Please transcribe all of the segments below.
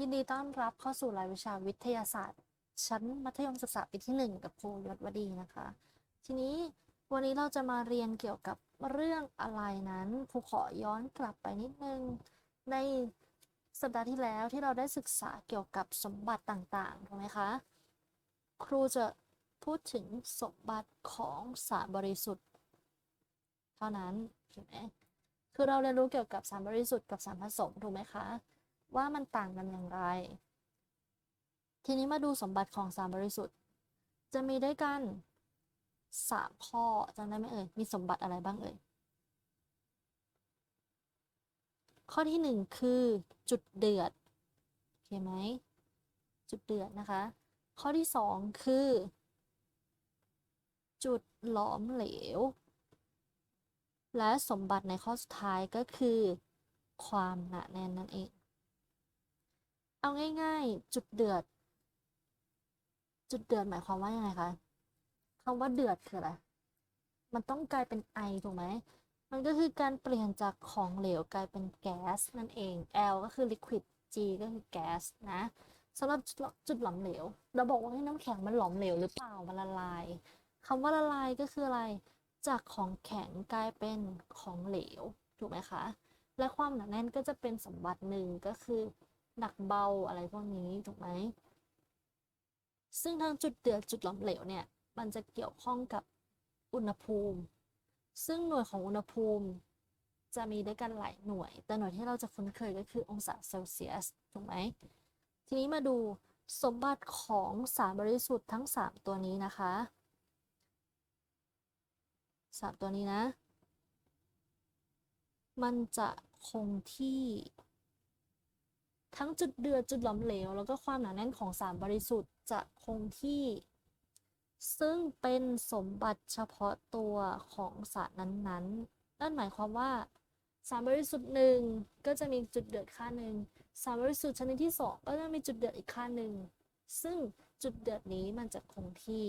ยินดีต้อนรับเข้าสู่รายวิชาวิทยาศาสตร์ ชั้นมัธยมศึกษาปีที่หนึ่งกับครูยศวดีนะคะ ทีนี้วันนี้เราจะมาเรียนเกี่ยวกับเรื่องอะไรนั้นครูขอย้อนกลับไปนิดนึง ในสัปดาห์ที่แล้วที่เราได้ศึกษาเกี่ยวกับสมบัติต่างๆ ถูกไหมคะ ครูจะพูดถึงสมบัติของสารบริสุทธิ์ เท่านั้นถูกไหมคือเราเรียนรู้เกี่ยวกับสารบริสุทธิ์กับสารผสมถูกไหมคะ ว่ามันต่างกันอย่างไร ทีนี้มาดูสมบัติของสารบริสุทธิ์ จะมีด้วยกันสามข้อจำได้ไหมเอ่ย มีสมบัติอะไรบ้างเอ่ย ข้อที่หนึ่งคือจุดเดือด โอเคไหม จุดเดือดนะคะ ข้อที่สองคือ จุดหลอมเหลว และสมบัติในข้อสุดท้ายก็คือ ความหนาแน่นนั่นเอง เอาง่าย ๆ จุดเดือด จุดเดือดหมายความว่ายังไงคะคำว่าเดือดคืออะไร มันต้องกลายเป็นไอถูกไหม มันก็คือการเปลี่ยนจากของเหลวกลายเป็นแก๊สนั่นเอง L ก็คือ liquid G ก็คือแก๊สนะสำหรับจุดหลอมเหลว เราบอกว่าให้น้ำแข็งมันหลอมเหลวหรือเปล่า มันละลายคำว่าละลายก็คืออะไร จากของแข็งกลายเป็นของเหลว ถูกไหมคะ และความหนาแน่นก็จะเป็นสมบัติหนึ่งก็คือ หนักเบาอะไรพวกนี้ถูกไหมซึ่งทางจุดเดือดจุดหลอมเหลวเนี่ย มันจะเกี่ยวข้องกับอุณหภูมิ ซึ่งหน่วยของอุณหภูมิ จะมีด้วยกันหลายหน่วย แต่หน่วยที่เราจะคุ้นเคยก็คือองศาเซลเซียสถูกไหมทีนี้มาดูสมบัติของสารบริสุทธิ์ทั้ง 3 ตัวนี้นะคะ 3 ตัวนี้นะ มันจะคงที่ ทั้งจุดเดือดจุดหลอมเหลว แล้วก็ความหนาแน่นของสารบริสุทธิ์จะคงที่ ซึ่งเป็นสมบัติเฉพาะตัวของสารนั้นๆ นั่นหมายความว่าสารบริสุทธิ์หนึ่งก็จะมีจุดเดือดค่าหนึ่งสารบริสุทธิ์ชนิดที่สองก็จะมีจุดเดือดอีกค่าหนึ่งซึ่งจุดเดือดนี้มันจะคงที่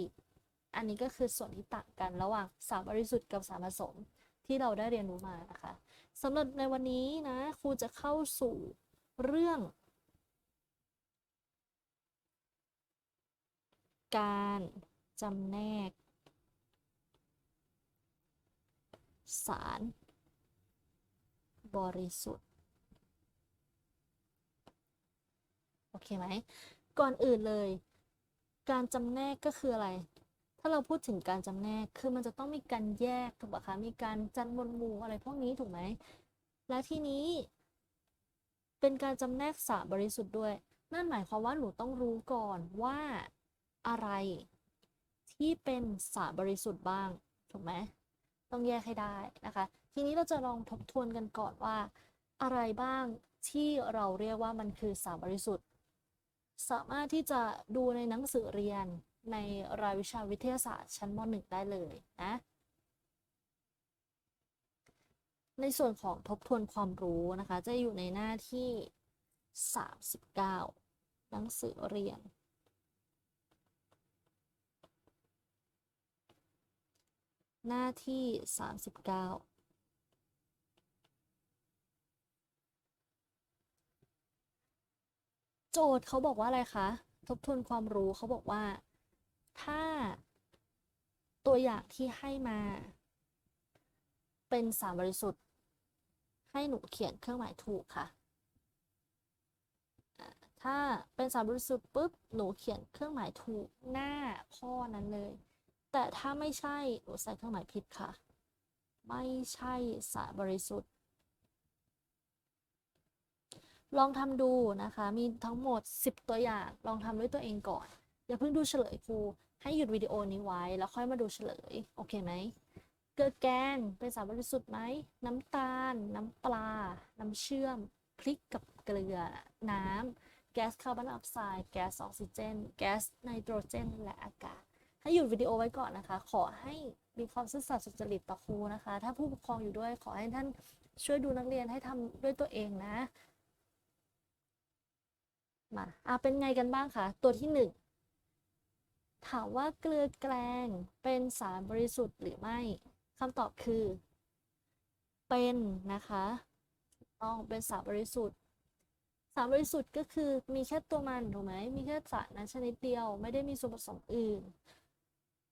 อันนี้ก็คือส่วนที่ต่างกันระหว่างสารบริสุทธิ์กับสารผสมที่เราได้เรียนรู้มานะคะสำหรับในวันนี้นะครูจะเข้าสู่ เรื่อง การจำแนก สาร บริสุทธิ์ โอเคไหม ก่อนอื่นเลย การจำแนกก็คืออะไรถ้าเราพูดถึงการจำแนก คือมันจะต้องมีการแยกถูกปะคะ มีการจัดหมวดหมู่อะไรพวกนี้ถูกไหม และทีนี้ เป็นการจำแนกสารบริสุทธิ์ด้วย นั่นหมายความว่าหนูต้องรู้ก่อนว่าอะไร ที่เป็นสารบริสุทธิ์บ้างถูกไหมต้องแยกให้ได้นะคะ ทีนี้เราจะลองทบทวนกันก่อนว่า อะไรบ้างที่เราเรียกว่ามันคือสารบริสุทธิ์ สามารถที่จะดูในหนังสือเรียนในรายวิชาวิทยาศาสตร์ชั้นม .1 ได้เลยนะ ในส่วนของทบทวนความรู้นะคะ จะอยู่ในหน้าที่ 39 หนังสือเรียน หน้าที่ 39โจทย์เขาบอกว่าอะไรคะ ทบทวนความรู้เขาบอกว่า ถ้าตัวอย่างที่ให้มา เป็นสารบริสุทธิ์ ให้หนูเขียนเครื่องหมายถูกค่ะ ถ้าเป็นสารบริสุทธิ์ปุ๊บ หนูเขียนเครื่องหมายถูกหน้าข้อนั้นเลย แต่ถ้าไม่ใช่ หนูใส่เครื่องหมายผิดค่ะ ไม่ใช่สารบริสุทธิ์ ลองทำดูนะคะ มีทั้งหมด 10 ตัวอย่าง ลองทำด้วยตัวเองก่อน อย่าเพิ่งดูเฉลยครู ให้หยุดวิดีโอนี้ไว้ แล้วค่อยมาดูเฉลย โอเคไหม เกลือแกงเป็นสารบริสุทธิ์ไหม น้ำตาล น้ำปลา น้ำเชื่อม พริกกับเกลือ น้ำ แก๊สคาร์บอนไดออกไซด์ แก๊สออกซิเจน แก๊สไนโตรเจน และอากาศ ให้หยุดวิดีโอไว้ก่อนนะคะ ขอให้มีความซื่อสัตย์สุจริตต่อครูนะคะ ถ้าผู้ปกครองอยู่ด้วย ขอให้ท่านช่วยดูนักเรียนให้ทำด้วยตัวเองนะ มาอะเป็นไงกันบ้างคะ ตัวที่หนึ่งถามว่าเกลือแกลงเป็นสารบริสุทธิ์หรือไม่ คำตอบคือ เป็นนะคะต้องเป็นสารบริสุทธิ์ สารบริสุทธิ์ก็คือมีแค่ตัวมันถูกไหมมีแค่สารนั้นชนิดเดียวไม่ได้มีส่วนผสมอื่น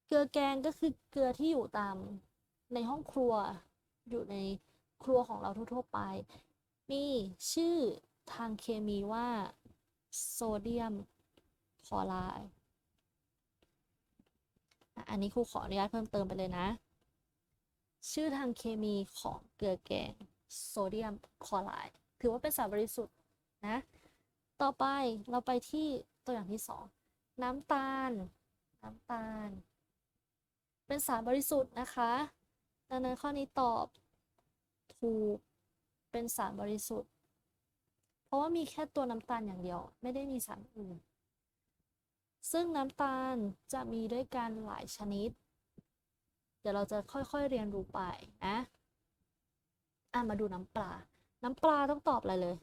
เกลือแกงก็คือเกลือที่อยู่ตามในห้องครัวอยู่ในครัวของเราทั่วๆไป มีชื่อทางเคมีว่าโซเดียมคลอไรด์อันนี้ครูขออนุญาตเพิ่มเติมไปเลยนะ ชื่อทางเคมีของเกลือแกงโซเดียมคลอไรด์ถือว่าเป็นสารบริสุทธิ์นะ ต่อไปเราไปที่ตัวอย่างที่สองน้ำตาล น้ำตาล เป็นสารบริสุทธิ์นะคะดังนั้นข้อนี้ตอบถูกเป็นสารบริสุทธิ์ เพราะว่ามีแค่ตัวน้ำตาลอย่างเดียว ไม่ได้มีสารอื่น ซึ่งน้ำตาลจะมีด้วยกันหลายชนิด เดี๋ยวเราจะค่อยๆเรียนรู้ไปนะอะมาดูน้ำปลา น้ำปลาต้องตอบอะไรเลย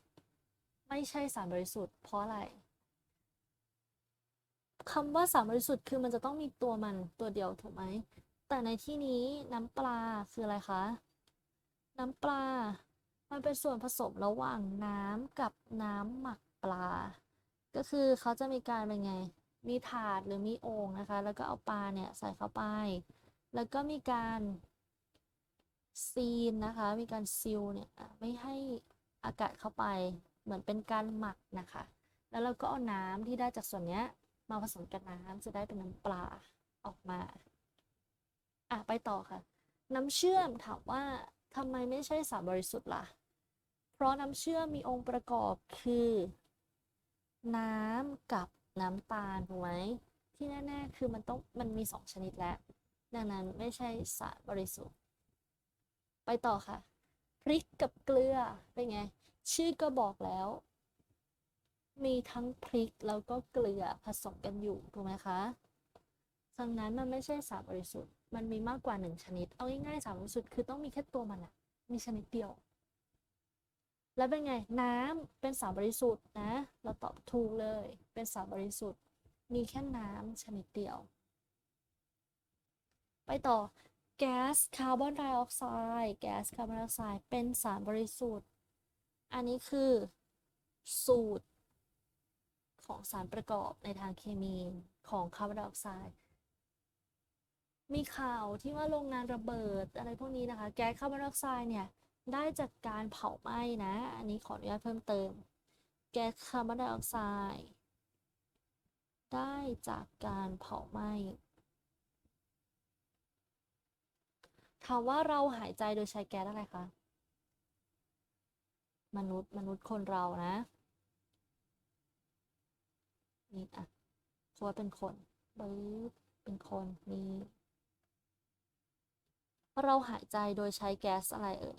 ไม่ใช่สารบริสุทธิ์เพราะอะไรคำว่าสารบริสุทธิ์คือมันจะต้องมีตัวมันตัวเดียวถูกไหม แต่ในที่นี้น้ำปลาคืออะไรคะ น้ำปลา มันเป็นส่วนผสมระหว่างน้ำกับน้ำหมักปลา ก็คือเขาจะมีการเป็นไง มีถาดหรือมีโอ่งนะคะ แล้วก็เอาปลาเนี่ยใส่เข้าไป แล้วก็มีการซีนนะคะ มีการซีลเนี่ยไม่ให้อากาศเข้าไป เหมือนเป็นการหมักนะคะ แล้วเราก็เอาน้ำที่ได้จากส่วนเนี้ยมาผสมกับน้ำจะได้เป็นน้ำปลาออกมา อะไปต่อค่ะ น้ำเชื่อมถามว่าทำไมไม่ใช่สารบริสุทธิ์ล่ะ เพราะน้ำเชื่อมมีองค์ประกอบคือ น้ำกับน้ำตาลถูกไหมที่แน่ๆ คือมันต้องมันมีสองชนิดแล้ว ดังนั้นไม่ใช่สารบริสุทธิ์ ไปต่อค่ะ พริกกับเกลือเป็นไง ชื่อก็บอกแล้ว มีทั้งพริกแล้วก็เกลือผสมกันอยู่ถูกไหมคะดังนั้นมันไม่ใช่สารบริสุทธิ์ มันมีมากกว่าหนึ่งชนิด เอาง่ายๆสารบริสุทธิ์คือต้องมีแค่ตัวมันอะมีชนิดเดียว แล้วเป็นไง น้ำเป็นสารบริสุทธิ์นะ เราตอบถูกเลย เป็นสารบริสุทธิ์ มีแค่น้ำชนิดเดียว ไปต่อแก๊สคาร์บอนไดออกไซด์แก๊สคาร์บอนไดออกไซด์เป็นสารบริสุทธิ์ อันนี้คือสูตรของสารประกอบในทางเคมีของคาร์บอนไดออกไซด์มีข่าวที่ว่าโรงงานระเบิดอะไรพวกนี้นะคะ แก๊สคาร์บอนไดออกไซด์เนี่ยได้จากการเผาไหม้นะ อันนี้ขออนุญาตเพิ่มเติม แก๊สคาร์บอนไดออกไซด์ได้จากการเผาไหม้ ถามว่าเราหายใจโดยใช้แก๊สอะไรคะ มนุษย์มนุษย์คนเรานะ นี่อะเพราะว่าเป็นคนปึ๊บเป็นคนนี่เราหายใจโดยใช้แก๊สอะไรเอ่ย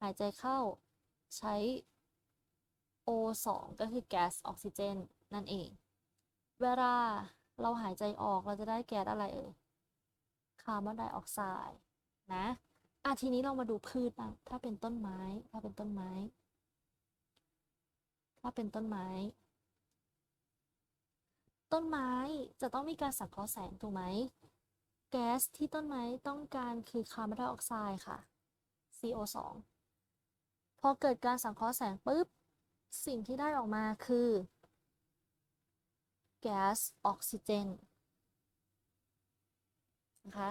หายใจเข้าใช้ O2 ก็คือแก๊สออกซิเจนนั่นเอง เวลาเราหายใจออกเราจะได้แก๊สอะไรเอ่ยาร์บอนไดออกไซด์นะอะทีนี้เรามาดูพืชบ้างถ้าเป็นต้นไม้ ถ้าเป็นต้นไม้ ถ้าเป็นต้นไม้ ต้นไม้จะต้องมีการสังเคราะห์แสงถูกไหมแก๊สที่ต้นไม้ต้องการคือคาร์บอนไดออกไซด์ค่ะ CO2 พอเกิดการสังเคราะห์แสงปุ๊บ สิ่งที่ได้ออกมาคือแก๊สออกซิเจนนะคะ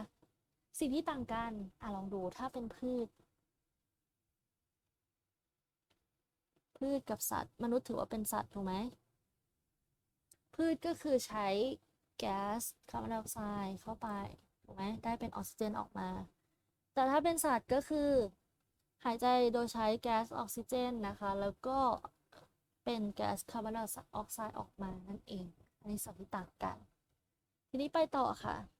สิ่งที่ต่างกันอะลองดูถ้าเป็นพืช พืชกับสัตว์ มนุษย์ถือว่าเป็นสัตว์ถูกไหม พืชก็คือใช้แก๊สคาร์บอนไดออกไซด์เข้าไปถูกไหมได้เป็นออกซิเจนออกมา แต่ถ้าเป็นสัตว์ก็คือ หายใจโดยใช้แก๊สออกซิเจนนะคะ แล้วก็เป็นแก๊สคาร์บอนไดออกไซด์ออกมานั่นเอง อันนี้สองที่ต่างกัน ทีนี้ไปต่อค่ะ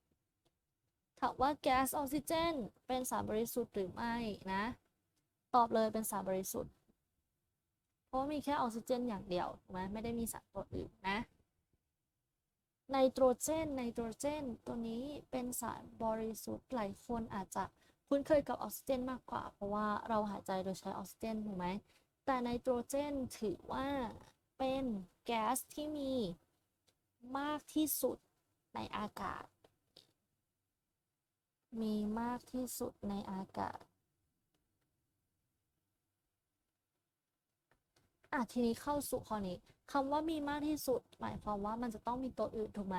ถามว่าแก๊สออกซิเจนเป็นสารบริสุทธิ์หรือไม่นะ ตอบเลยเป็นสารบริสุทธิ์ เพราะมีแค่ออกซิเจนอย่างเดียวถูกไหมไม่ได้มีสารตัวอื่นนะไนโตรเจนไนโตรเจน ตัวนี้เป็นสารบริสุทธิ์หลายคนอาจจะคุ้นเคยกับออกซิเจนมากกว่า เพราะว่าเราหายใจโดยใช้ออกซิเจนถูกไหมแต่ไนโตรเจนถือว่าเป็นแก๊สที่มีมากที่สุดในอากาศ มีมากที่สุดในอากาศ อะทีนี้เข้าสู่ข้อนี้คำว่ามีมากที่สุด หมายความว่ามันจะต้องมีตัวอื่นถูกไหม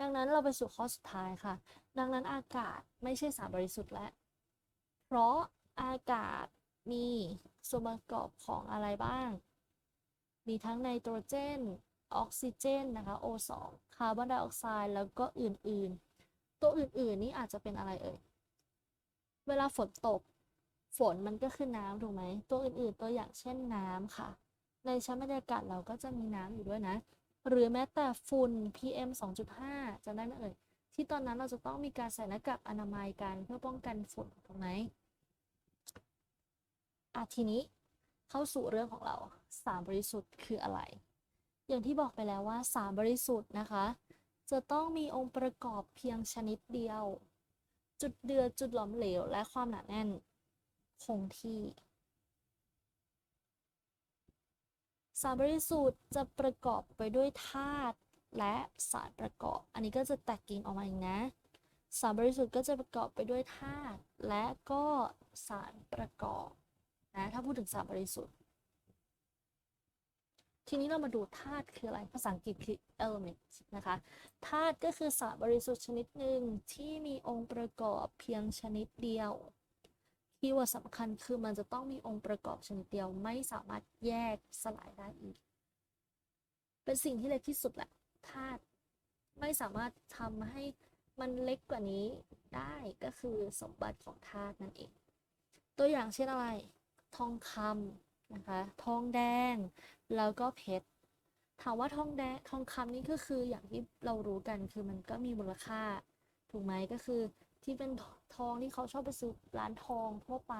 ดังนั้นเราไปสู่ข้อสุดท้ายค่ะ ดังนั้นอากาศไม่ใช่สารบริสุทธิ์แล้ว เพราะอากาศมีส่วนประกอบของอะไรบ้าง มีทั้งไนโตรเจน ออกซิเจนนะคะ O2 คาร์บอนไดออกไซด์ แล้วก็อื่น ๆ ตัวอื่นๆนี่อาจจะเป็นอะไรเอ่ย เวลาฝนตก ฝนมันก็คือน้ำถูกไหม ตัวอื่นๆตัวอย่างเช่นน้ำค่ะ ในชั้นบรรยากาศเราก็จะมีน้ำอยู่ด้วยนะ หรือแม้แต่ฝุ่น PM 2.5จำได้ไหมเอ่ย ที่ตอนนั้นเราจะต้องมีการใส่หน้ากากอนามัยกันเพื่อป้องกันฝุ่นถูกไหมอะทีนี้เข้าสู่เรื่องของเราสารบริสุทธิ์คืออะไร อย่างที่บอกไปแล้วว่าสารบริสุทธิ์นะคะ จะต้องมีองค์ประกอบเพียงชนิดเดียว จุดเดือดจุดหลอมเหลว และความหนาแน่น คงที่ สารบริสุทธิ์จะประกอบไปด้วยธาตุและสารประกอบ อันนี้ก็จะแตกกิ่งออกมาอีกนะ สารบริสุทธิ์ก็จะประกอบไปด้วยธาตุและก็สารประกอบนะถ้าพูดถึงสารบริสุทธิ์ ทีนี้เรามาดูธาตุคืออะไร ภาษาอังกฤษคือ element นะคะ ธาตุก็คือสารบริสุทธิ์ชนิดหนึ่งที่มีองค์ประกอบเพียงชนิดเดียวคีย์วิร์ดสำคัญคือมันจะต้องมีองค์ประกอบชนิดเดียวไม่สามารถแยกสลายได้อีก เป็นสิ่งที่เล็กที่สุดแหละ ธาตุไม่สามารถทำให้มันเล็กกว่านี้ได้ก็คือสมบัติของธาตุนั่นเอง ตัวอย่างเช่นอะไร ทองคำนะคะ ทองแดง แล้วก็เพชรถามว่าทองแดงทองคำนี่ก็คืออย่างที่เรารู้กันคือมันก็มีมูลค่า ถูกไหมก็คือที่เป็นทองที่เขาชอบไปซื้อร้านทองทั่วไป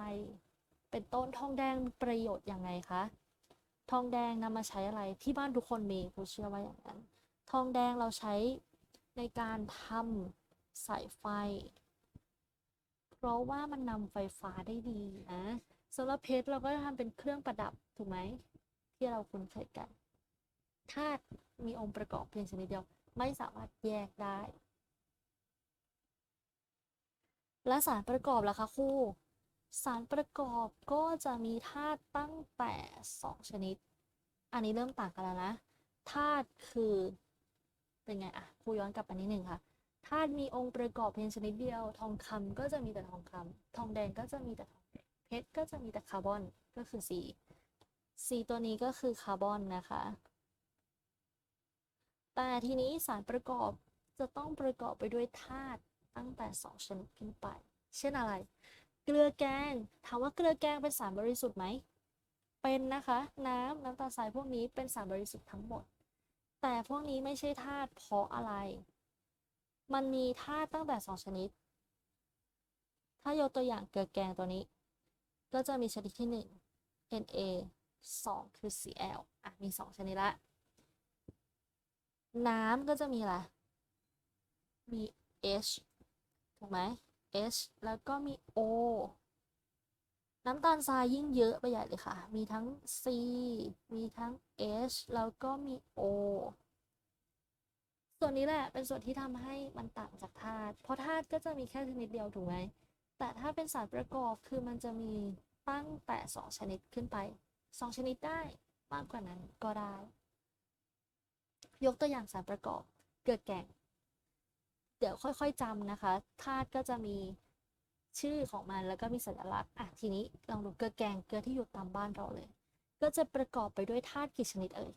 เป็นต้นทองแดงประโยชน์ยังไงคะทองแดงนำมาใช้อะไรที่บ้านทุกคนมีกูเชื่อว่าอย่างนั้น ทองแดงเราใช้ในการทำสายไฟ เพราะว่ามันนำไฟฟ้าได้ดีนะสำหรับเพชรเราก็จะทำเป็นเครื่องประดับถูกไหม ที่เราคุ้นเคยกัน ธาตุมีองค์ประกอบเพียงชนิดเดียวไม่สามารถแยกได้ และสารประกอบล่ะคะครูสารประกอบก็จะมีธาตุตั้งแต่ 2 ชนิด อันนี้เริ่มต่างกันแล้วนะธาตุคือเป็นไงอะครูย้อนกลับไปนิดหนึ่งค่ะธาตุมีองค์ประกอบเพียงชนิดเดียว ทองคำก็จะมีแต่ทองคำทองแดงก็จะมีแต่ทองแดงเพชรก็จะมีแต่คาร์บอนก็คือ C C ตัวนี้ก็คือคาร์บอนนะคะ แต่ทีนี้สารประกอบจะต้องประกอบไปด้วยธาตุตั้งแต่ 2 ชนิดขึ้นไป เช่นอะไร เกลือแกง ถามว่าเกลือแกงเป็นสารบริสุทธิ์ไหม เป็นนะคะ น้ำน้ำตาลทรายพวกนี้เป็นสารบริสุทธิ์ทั้งหมด แต่พวกนี้ไม่ใช่ธาตุเพราะอะไร มันมีธาตุตั้งแต่ 2 ชนิด ถ้ายกตัวอย่างเกลือแกงตัวนี้ ก็จะมีชนิดที่ 1 Na 2 คือ Cl อะ มี 2 ชนิดละ น้ำก็จะมีอะไร มี H ถูกไหม H แล้วก็มี O น้ำตาลทรายยิ่งเยอะไปใหญ่เลยค่ะ มีทั้ง C มีทั้ง H แล้วก็มี O ส่วนนี้แหละเป็นส่วนที่ทำให้มันต่างจากธาตุ เพราะธาตุก็จะมีแค่ชนิดเดียวถูกไหม แต่ถ้าเป็นสารประกอบคือมันจะมีตั้งแต่ 2 ชนิดขึ้นไป 2ชนิดได้มากกว่านั้นก็ได้ ยกตัวอย่างสารประกอบเกลือแกงเดี๋ยวค่อยๆจำนะคะธาตุก็จะมีชื่อของมันแล้วก็มีสัญลักษณ์อะทีนี้ลองดูเกลือแกงเกลือที่อยู่ตามบ้านเราเลย ก็จะประกอบไปด้วยธาตุกี่ชนิดเอ่ย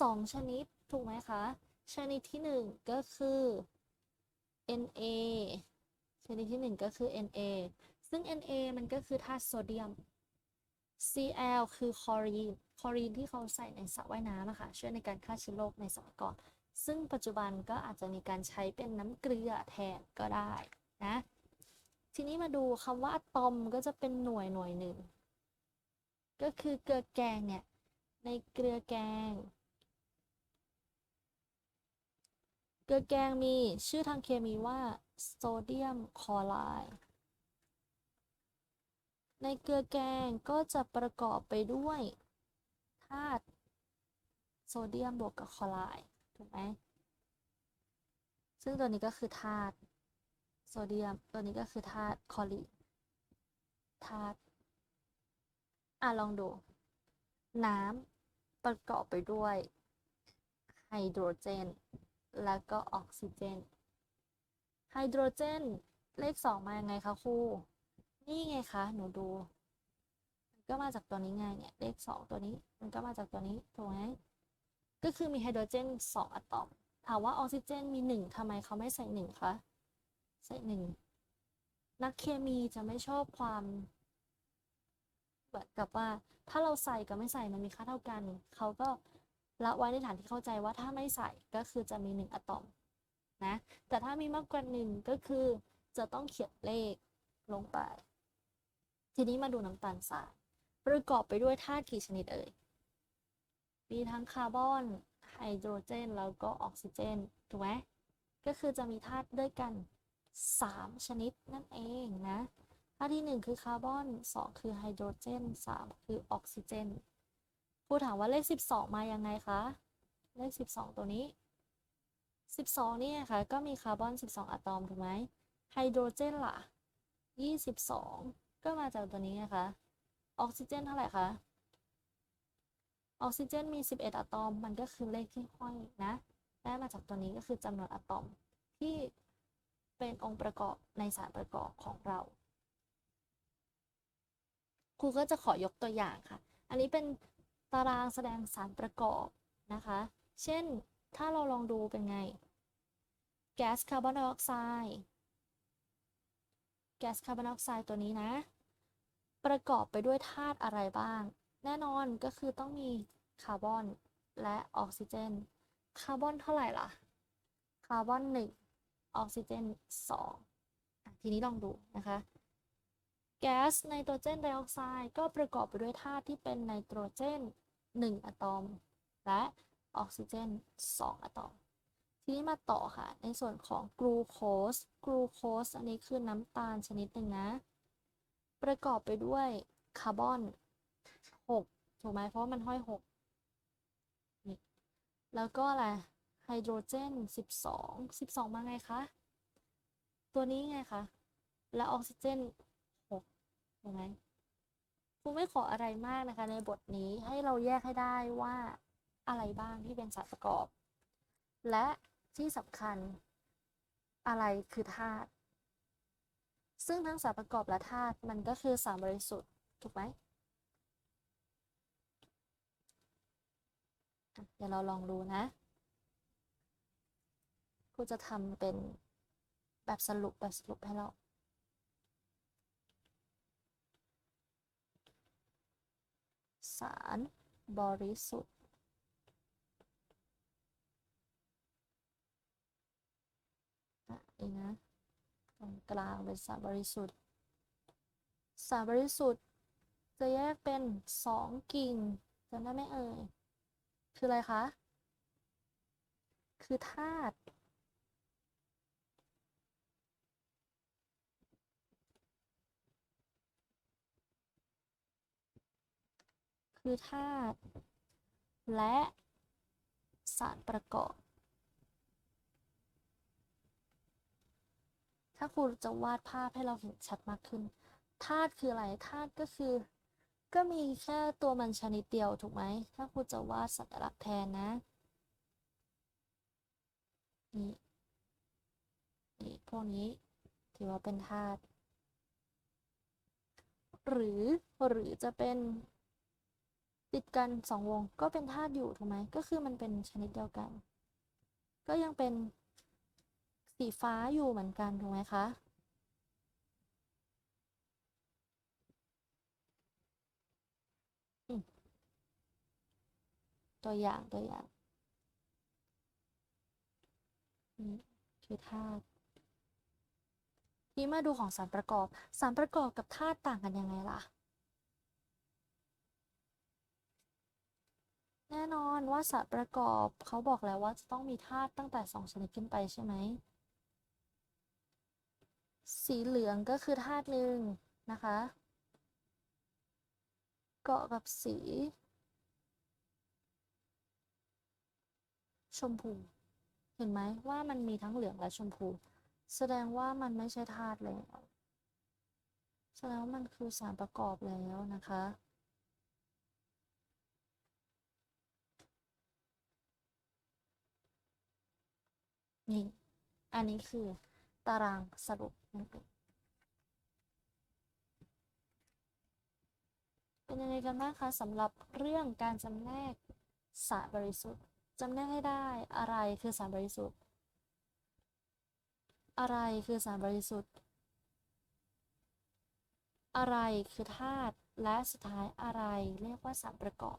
สองชนิดถูกไหมคะ ชนิดที่หนึ่งก็คือ Na ชนิดที่หนึ่งก็คือ Na ซึ่ง Na มันก็คือธาตุโซเดียม Cl คือคลอรีน คลอรีนที่เขาใส่ในสระว่ายน้ำอะค่ะ ช่วยในการฆ่าเชื้อโรคในสมัยก่อน ซึ่งปัจจุบันก็อาจจะมีการใช้เป็นน้ำเกลือแทนก็ได้นะ ทีนี้มาดูคำว่าอะตอมก็จะเป็นหน่วยหน่วยหนึ่ง ก็คือเกลือแกงเนี่ย ในเกลือแกง เกลือแกงมีชื่อทางเคมีว่าโซเดียมคลอไรด์ ในเกลือแกงก็จะประกอบไปด้วยธาตุโซเดียมบวกกับคลอไรด์ถูกไหมซึ่งตัวนี้ก็คือธาตุโซเดียม ตัวนี้ก็คือธาตุคลอรีนธาตุอะลองดู น้ำประกอบไปด้วยไฮโดรเจน และก็ออกซิเจน ไฮโดรเจน เลขสองมายังไงคะครู นี่ไงคะ หนูดูมันก็มาจากตัวนี้ไงเนี่ย เลขสองตัวนี้ มันก็มาจากตัวนี้ถูกไหมก็คือมีไฮโดรเจนสองอะตอม ถามว่าออกซิเจนมีหนึ่งทำไมเขาไม่ใส่หนึ่งคะ ใส่หนึ่ง นักเคมีจะไม่ชอบความเหมือนกับว่าถ้าเราใส่กับไม่ใส่มันมีค่าเท่ากัน เขาก็ละไว้ในฐานที่เข้าใจว่าถ้าไม่ใส่ก็คือจะมีหนึ่งอะตอมนะ แต่ถ้ามีมากกว่าหนึ่งก็คือจะต้องเขียนเลขลงไป ทีนี้มาดูน้ำตาลทรายประกอบไปด้วยธาตุกี่ชนิดเอ่ย มีทั้งคาร์บอน ไฮโดรเจน แล้วก็ออกซิเจน ถูกไหม ก็คือจะมีธาตุด้วยกัน 3 ชนิดนั่นเองนะ ธาตุที่ 1 คือคาร์บอน 2 คือไฮโดรเจน 3 คือออกซิเจน ครูถามว่าเลข 12 มายังไงคะ เลข 12 ตัวนี้ 12 นี่ค่ะ ก็มีคาร์บอน 12 อะตอม ถูกไหมไฮโดรเจนล่ะ 22 ก็มาจากตัวนี้นะคะ ออกซิเจนเท่าไหร่คะออกซิเจนมี 11 อะตอม มันก็คือเลขที่ห้อยนะ ได้มาจากตัวนี้ก็คือจำนวนอะตอมที่เป็นองค์ประกอบในสารประกอบของเรา ครูก็จะขอยกตัวอย่างค่ะ อันนี้เป็นตารางแสดงสารประกอบนะคะ เช่น ถ้าเราลองดูเป็นไง แก๊สคาร์บอนไดออกไซด์ แก๊สคาร์บอนไดออกไซด์ตัวนี้นะ ประกอบไปด้วยธาตุอะไรบ้าง แน่นอนก็คือต้องมีคาร์บอนและออกซิเจน คาร์บอนเท่าไหร่ล่ะ คาร์บอน1ออกซิเจน2อะทีนี้ลองดูนะคะ แก๊สไนโตรเจนไดออกไซด์ก็ประกอบไปด้วยธาตุที่เป็นไนโตรเจน 1 อะตอม และออกซิเจน 2 อะตอม ทีนี้มาต่อค่ะ ในส่วนของกลูโคส กลูโคส อันนี้คือน้ำตาลชนิดหนึ่งนะ ประกอบไปด้วยคาร์บอน6ถูกไหมเพราะมันห้อย6นี่แล้วก็อะไรไฮโดรเจน12 12มาไงคะ ตัวนี้ไงคะ และออกซิเจน6เห็นไหมครูไม่ขออะไรมากนะคะ ในบทนี้ให้เราแยกให้ได้ว่าอะไรบ้างที่เป็นสารประกอบ และที่สำคัญอะไรคือธาตุ ซึ่งทั้งสารประกอบและธาตุมันก็คือสารบริสุทธิ์ถูกไหมอะเดี๋ยวเราลองดูนะครูจะทำเป็นแบบสรุปแบบสรุปให้เราสารบริสุทธิ์ อะนี่นะ ตรงกลางเป็นสารบริสุทธิ์ สารบริสุทธิ์ จะแยกเป็นสองกิ่งจำได้ไหมเอ่ย คืออะไรคะ คือธาตุคือธาตุและสารประกอบ ถ้าครูจะวาดภาพให้เราเห็นชัดมากขึ้น ธาตุคืออะไร ธาตุก็คือ ก็มีแค่ตัวมันชนิดเดียวถูกไหม ถ้าครูจะวาดสัญลักษณ์แทนนะนี่นี่พวกนี้ถือว่าเป็นธาตุ หรือหรือจะเป็นติดกันสองวงก็เป็นธาตุอยู่ถูกไหม ก็คือมันเป็นชนิดเดียวกัน ก็ยังเป็น สีฟ้าอยู่เหมือนกันถูกไหมคะตัวอย่างตัวอย่างนี่คือธาตุทีนี้มาดูของสารประกอบ สารประกอบกับธาตุต่างกันยังไงล่ะ แน่นอนว่าสารประกอบเขาบอกแล้วว่าจะต้องมีธาตุตั้งแต่สองชนิดขึ้นไปใช่ไหม สีเหลืองก็คือธาตุหนึ่งนะคะ เกาะกับสี ชมพู เห็นไหมว่ามันมีทั้งเหลืองและชมพู แสดงว่ามันไม่ใช่ธาตุแล้วแสดงว่ามันคือสารประกอบแล้วนะคะนี่ อันนี้คือตารางสรุป เป็นยังไงกันบ้างคะสำหรับเรื่องการจำแนกสารบริสุทธิ์จำแนกให้ได้อะไรคือสารบริสุทธิ์ อะไรคือสารบริสุทธิ์ อะไรคือธาตุและสุดท้ายอะไรเรียกว่าสารประกอบ